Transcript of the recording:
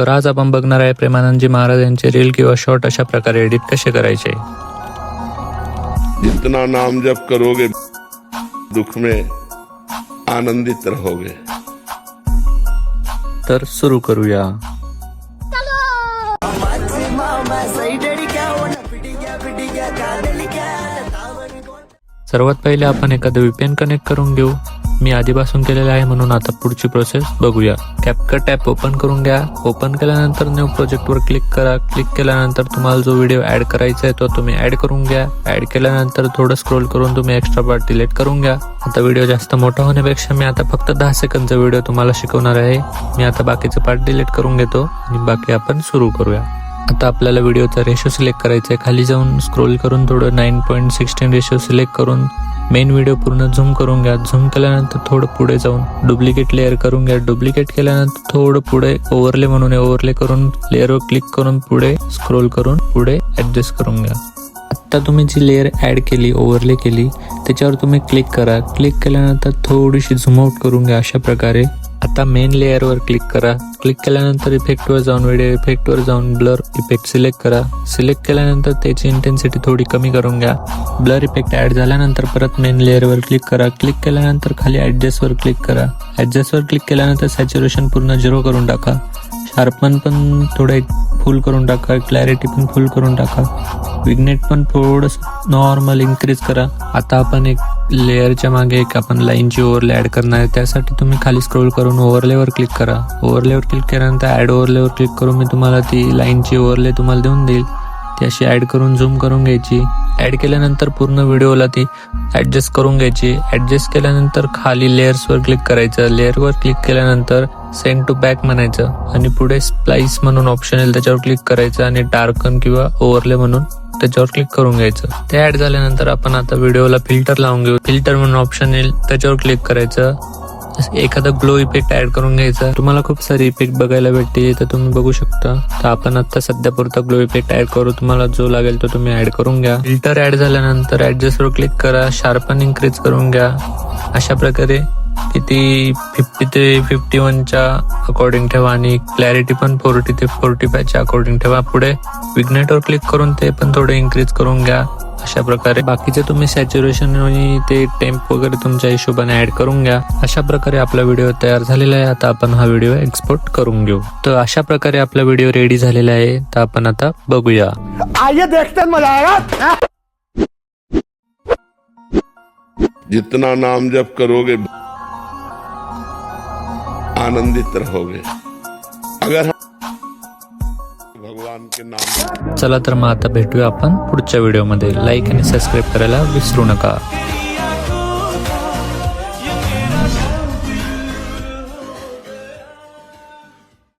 तर आज आपण बघणार आहे प्रेमानंदजी महाराज यांचे रील किंवा शॉर्ट अशा प्रकारे एडिट कसे करायचे? जितना नाम जप करोगे दुख में आनंदित रहोगे। तर सुरू करूया. सर्वात पहिले आपण एखादं VPN कनेक्ट करून घेऊ. मी आधीपासून केलेलं आहे म्हणून आता पुढची प्रोसेस बघूया. कॅपकट ॲप ओपन करून घ्या. ओपन केल्यानंतर न्यू प्रोजेक्टवर क्लिक करा. क्लिक केल्यानंतर तुम्हाला जो व्हिडिओ ऍड करायचा आहे तो तुम्ही ऍड करून घ्या. ऍड केल्यानंतर थोडं स्क्रोल करून तुम्ही एक्स्ट्रा पार्ट डिलीट करून घ्या. आता व्हिडिओ जास्त मोठा होण्यापेक्षा मी आता फक्त दहा सेकंदचा व्हिडिओ तुम्हाला शिकवणार आहे. मी आता बाकीचे पार्ट डिलीट करून घेतो आणि बाकी आपण सुरू करूया. आता आपल्याला व्हिडिओचा रेशो सिलेक्ट करायचा आहे. खाली जाऊन स्क्रोल करून थोडं nine point sixteen ratio select करून मेन व्हिडिओ पूर्ण झूम करून घ्या. झूम केल्यानंतर थोडं पुढे जाऊन डुप्लिकेट लेअर करून घ्या. डुप्लिकेट केल्यानंतर थोडं पुढे ओव्हरले म्हणून ओव्हरले करून लेअरवर क्लिक करून पुढे स्क्रोल करून पुढे ॲडजस्ट करून घ्या. आत्ता तुम्ही जी लेअर ॲड केली ओव्हरले केली त्याच्यावर तुम्ही क्लिक करा. क्लिक केल्यानंतर थोडीशी झूम आउट करून घ्या अशा प्रकारे. आता मेन लेअरवर क्लिक करा. क्लिक केल्यानंतर इफेक्टवर जाऊन व्हिडिओ इफेक्टवर जाऊन ब्लर इफेक्ट सिलेक्ट करा. सिलेक्ट केल्यानंतर त्याची इंटेन्सिटी थोडी कमी करून घ्या. ब्लर इफेक्ट ॲड झाल्यानंतर परत मेन लेअरवर क्लिक करा. क्लिक केल्यानंतर खाली ॲडजस्टवर क्लिक करा. ॲडजस्टवर क्लिक केल्यानंतर सॅच्युरेशन पूर्ण झिरो करून टाका. शार्पन पण थोडं फुल करून टाका. क्लॅरिटी पण फुल करून टाका. विग्नेट पण थोडंसं नॉर्मल इन्क्रीज करा. आता आपण एक लेअरच्या मागे एक आपण लाईनची ओव्हरले ॲड करणार आहे. त्यासाठी तुम्ही खाली स्क्रोल करून ओव्हरलेवर क्लिक करा. ओव्हरलेवर क्लिक केल्यानंतर ॲड ओव्हरलेवर क्लिक करून मी तुम्हाला ती लाईनची ओव्हरले तुम्हाला देऊन देईल. ती अशी ॲड करून झूम करून घ्यायची. ॲड केल्यानंतर पूर्ण व्हिडिओला ती ॲडजस्ट करून घ्यायची. ॲडजस्ट केल्यानंतर खाली लेअर्सवर क्लिक करायचं. लेअरवर क्लिक केल्यानंतर सेंड टू बॅक म्हणायचं. आणि पुढे स्प्लाईस म्हणून ऑप्शन येईल त्याच्यावर क्लिक करायचं. आणि डार्कन किंवा ओव्हरले म्हणून त्याच्यावर क्लिक करून घ्यायचं. ते ऍड झाल्यानंतर आपण आता व्हिडिओला फिल्टर लावून घेऊ. फिल्टर म्हणून ऑप्शन येईल. त्याच्यावर क्लिक करायचं. एखादा ग्लो इफेक्ट ऍड करून घ्यायचा. तुम्हाला खूप सारे इफेक्ट बघायला भेटते तर तुम्ही बघू शकता. तर आपण आता सध्या पुरता ग्लो इफेक्ट ऍड करू. तुम्हाला जो लागेल तो तुम्ही ऍड करून घ्या. फिल्टर ऍड झाल्यानंतर ऍडजस्टवर क्लिक करा. शार्पन इन्क्रीज करून घ्या. अशा प्रकारे किती फिफ्टी ते फिफ्टी वनच्या अकॉर्डिंग ठेवा आणि क्लॅरिटी पण फोर्टी ते फोर्टी फायच्या अकॉर्डिंग ठेवा. पुढे विग्नेटवर क्लिक करून ते पण थोडे इन्क्रीज करून घ्या. अशा प्रकारे. बाकीचे तुम्ही सॅच्युरेशन आणि ते टेम्प वगैरे तुमच्या हिशोबाने ऍड करून घ्या. अशा प्रकारे आपला व्हिडिओ तयार झालेला आहे. आता आपण हा व्हिडिओ एक्सपोर्ट करून घेऊ. तर अशा प्रकारे आपला व्हिडिओ रेडी झालेला आहे. तर आपण आता बघूया. आइए देखते हैं मजा आएगा जितना नाम जप करोगे आनंदित रहोगे। अगर भगवान के नाम चला तर मग आता भेटूया आपण पुढच्या व्हिडिओमध्ये. लाईक आणि सबस्क्राईब करायला विसरू नका.